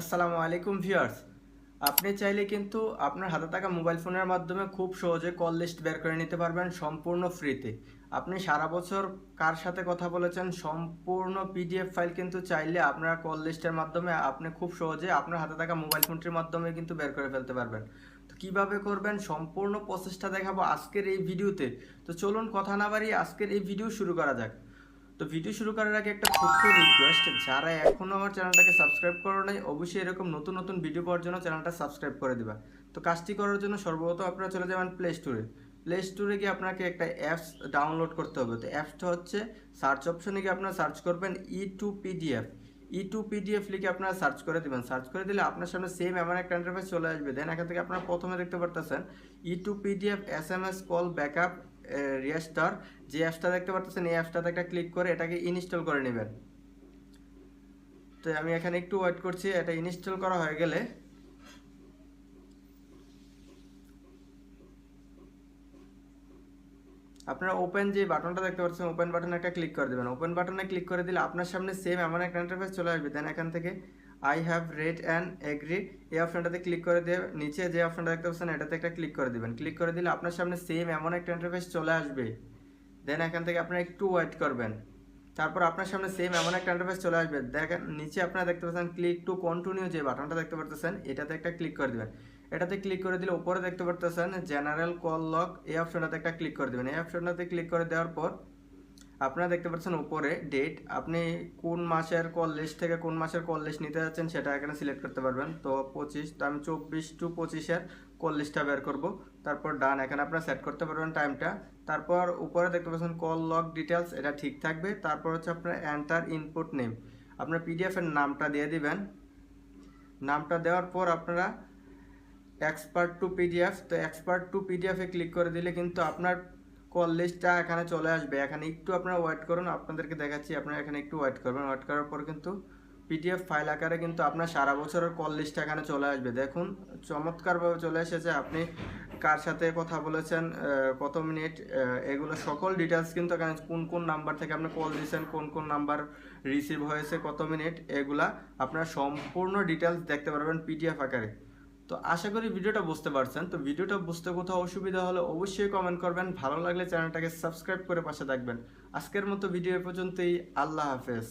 আসসালামু আলাইকুম ভিউয়ার্স। আপনি চাইলে কিন্তু আপনার হাতে থাকা মোবাইল ফোনের মাধ্যমে খুব সহজে কল লিস্ট বের করে নিতে পারবেন সম্পূর্ণ ফ্রিতে। আপনি সারা বছর কার সাথে কথা বলেছেন সম্পূর্ণ পিডিএফ ফাইল কিন্তু চাইলে আপনার কল লিস্টের মাধ্যমে আপনি খুব সহজে আপনার হাতে থাকা মোবাইল ফোনটির মাধ্যমে কিন্তু বের করে ফেলতে পারবেন। তো কীভাবে করবেন সম্পূর্ণ প্রসেসটা দেখাবো আজকের এই ভিডিওতে। তো চলুন কথা না বাড়িয়ে আজকের এই ভিডিও শুরু করা যাক। তো ভিডিও শুরু করার আগে একটা ছোট্ট রিকোয়েস্ট যারা এখনও আমার চ্যানেলটাকে সাবস্ক্রাইব করো নাই, অবশ্যই এরকম নতুন নতুন ভিডিও পাওয়ার জন্য চ্যানেলটা সাবস্ক্রাইব করে দিবা। তো কাজটি করার জন্য সর্বপ্রথম আপনারা চলে যাবেন প্লে স্টোরে প্লে স্টোরে গিয়ে আপনাকে একটা অ্যাপস ডাউনলোড করতে হবে। তো অ্যাপসটা হচ্ছে সার্চ অপশনে গিয়ে আপনারা সার্চ করবেন E to PDF E to PDF লিখে আপনারা সার্চ করে দিবেন। সার্চ করে দিলে আপনার সামনে সেম এমন একটা ইন্টারফেস চলে আসবে। দেন এখান থেকে আপনারা প্রথমে দেখতে পারতেছেন E to PDF S M S call backup restore যে অ্যাপসটা দেখতে পারতেছেন, এই অ্যাপসটাতে একটা ক্লিক করে এটাকে ইনস্টল করে নেবেন। তো আমি এখানে একটু ওয়েট করছি, এটা ইনস্টল করা হয়ে গেলে। আপনারা ওপেন যে বাটনটা দেখতে পাচ্ছেন ওপেন বাটনে একটা ক্লিক করে দেবেন। ওপেন বাটনে ক্লিক করে দিলে আপনার সামনে সেম এমন একটা ইন্টারফেস চলে আসবে দেন এখান থেকে I have read and agree এই অপশনটাতে ক্লিক করে দিয়ে নিচে যে অপশনটা দেখতে পাচ্ছেন, এটাতে একটা ক্লিক করে দিবেন। ক্লিক করে দিলে আপনার সামনে সেম এমন একটা ইন্টারফেস চলে আসবে। দেন এখান থেকে আপনারা একটু ওয়েট করবেন। তারপর আপনার সামনে সেম এমন একটা ইন্টারফেস চলে আসবে। দেখেন, নিচে আপনারা দেখতে পাচ্ছেন ক্লিক টু কন্টিনিউ যে বাটনটা দেখতে পারতেছেন, এটাতে একটা ক্লিক করে দিবেন। এটাতে ক্লিক করে দিলে উপরে দেখতে পারতেছেন জেনারেল কল লক এই অপশনটাতে একটা ক্লিক করে দেবেন। এই অপশনটাতে ক্লিক করে দেওয়ার পর আপনারা দেখতে পাচ্ছেন উপরে ডেট আপনি কোন মাসের কল লিস্ট থেকে কোন মাসের কল লিস্ট নিতে যাচ্ছেন সেটা এখানে সিলেক্ট করতে পারবেন। তো পঁচিশ, তো আমি চব্বিশ টু পঁচিশের কল লিস্টটা বের করব। তারপর ডান এখানে আপনারা সেট করতে পারবেন টাইমটা তারপর উপরে দেখতে পাচ্ছেন কল লগ ডিটেলস এটা ঠিক থাকবে। তারপর হচ্ছে আপনার অ্যান্টার ইনপুট নেম আপনার পিডিএফের নামটা দিয়ে দিবেন। নামটা দেওয়ার পর আপনারা এক্সপার্ট টু পিডিএফ তো এক্সপার্ট টু পিডিএফে ক্লিক করে দিলে কিন্তু আপনার কল লিস্টটা এখানে চলে আসবে। এখানে একটু আপনারা ওয়েট করুন, আপনাদেরকে দেখাচ্ছি, আপনারা এখানে একটু ওয়েট করবেন। ওয়েট করার পর কিন্তু পিডিএফ ফাইল আকারে কিন্তু আপনার সারা বছরের কল লিস্ট এখানে চলে আসবে। দেখুন, চমৎকারভাবে চলে এসেছে। আপনি কার সাথে কথা বলেছেন কত মিনিট এগুলো সকল ডিটেলস কিন্তু এখানে কোন কোন নাম্বার থেকে আপনি কল দিয়েছেন, কোন কোন নাম্বার রিসিভ হয়েছে, কত মিনিট, এগুলা আপনার সম্পূর্ণ ডিটেলস দেখতে পারবেন পিডিএফ আকারে। তো আশা করি ভিডিওটা বুঝতে পারছেন। তো ভিডিওটা বুঝতে কোথাও অসুবিধা হলে অবশ্যই কমেন্ট করবেন। ভালো লাগলে চ্যানেলটাকে সাবস্ক্রাইব করে পাশে থাকবেন। আজকের মতো ভিডিও পর্যন্তই। আল্লাহ হাফেজ।